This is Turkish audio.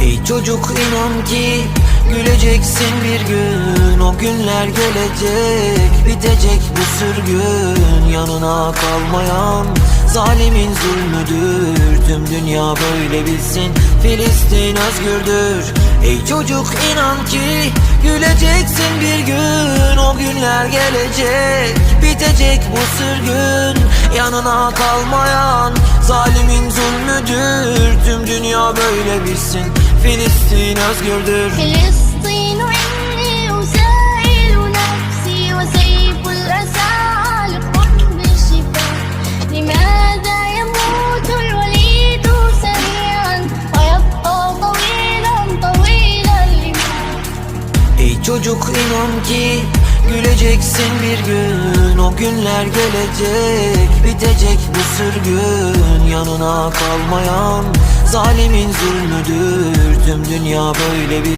Ey çocuk inan ki güleceksin bir gün. O günler gelecek bitecek bu sürgün. Yanına kalmayan zalimin zulmüdür. Tüm dünya böyle bilsin Filistin özgürdür. Ey çocuk inan ki güleceksin bir gün. O günler gelecek bitecek bu sürgün. Yanına kalmayan zalimin zulmüdür. Tüm dünya böyle bilsin Filistin özgürdür Filistin inni usailu nefsi ve seyful esa al kulli şifa Limada yamutul velidu seriyan ve yabqa tavilan tavilan lima Ey çocuk inan ki Güleceksin bir gün. O günler gelecek Bitecek bu sürgün. Yanına kalmayan zalimin zulmüdür. Tüm dünya böyle bir